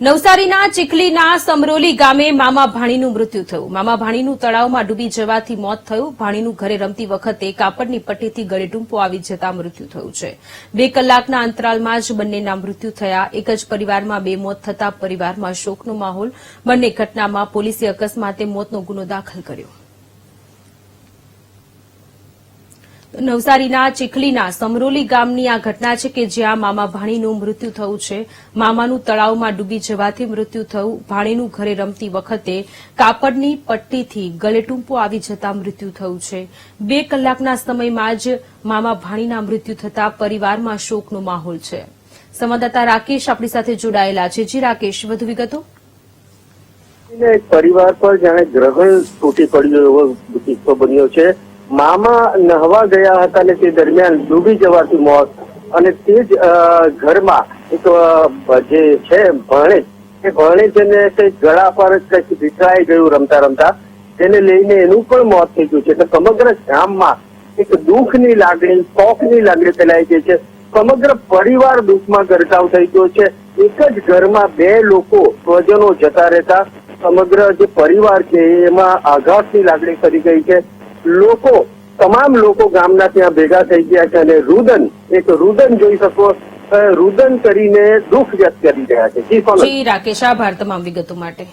નવસારીના ચીખલીના સમરોલી ગામે મામા ભાણીનું મૃત્યુ થયું. મામા ભાણીનું તળાવમાં ડૂબી જવાથી મોત થયું. ભાણીનું ઘરે રમતી વખતે કાપડની પટ્ટીથી ગળે ટૂંપો આવી જતા મૃત્યુ થયું છે. બે કલાકના અંતરાલમાં જ બંનેના મૃત્યુ થયા. એક જ પરિવારમાં બે મોત થતા પરિવારમાં શોકનો માહોલ. બંને ઘટનામાં પોલીસે અકસ્માતે મોતનો ગુનો દાખલ કર્યો. નવસારીના ચીખલીના સમરોલી ગામની આ ઘટના છે કે જ્યાં મામા ભાણીનું મૃત્યુ થયું છે. મામાનું તળાવમાં ડૂબી જવાથી મૃત્યુ થયું. ભાણીનું ઘરે રમતી વખતે કાપડની પટ્ટીથી ગલેટુંપો આવી જતા મૃત્યુ થયું છે. બે કલાકના સમયમાં જ મામા ભાણીના મૃત્યુ થતા પરિવારમાં શોકનો માહોલ છે. સંવાદદાતા રાકેશ આપણી સાથે જોડાયેલા છે. જી રાકેશ, વધુ વિગતો? પરિવાર પર જાણે ગ્રહણ તૂટી પડ્યો એવો કિસ્સો બન્યો છે. મામા નહવા ગયા હતા અને તે દરમિયાન ડૂબી જવાથી મોત અને તે જ ઘરમાં એક જે છે ભણેજ એ ભણેજને કંઈક ગળા પર કંઈક વિખરાઈ ગયું રમતા રમતા, તેને લઈને એનું પણ મોત થઈ ગયું છે. એટલે સમગ્ર ગામમાં એક દુઃખની લાગણી શોખની લાગણી ફેલાઈ ગઈ છે. સમગ્ર પરિવાર દુઃખમાં ગરકાવ થઈ ગયો છે. એક જ ઘરમાં બે લોકો સ્વજનો જતા રહેતા. સમગ્ર જે પરિવાર છે, એમાં આઘાતની લાગણી કરી ગઈ છે. લોકો, તમામ લોકો ગામના ત્યાં ભેગા થઈ ગયા છે અને રુદન, એક રુદન જોઈ શકો રુદન કરીને દુઃખ વ્યક્ત કરી રહ્યા છે. રાકેશ, આભાર તમામ વિગતો માટે.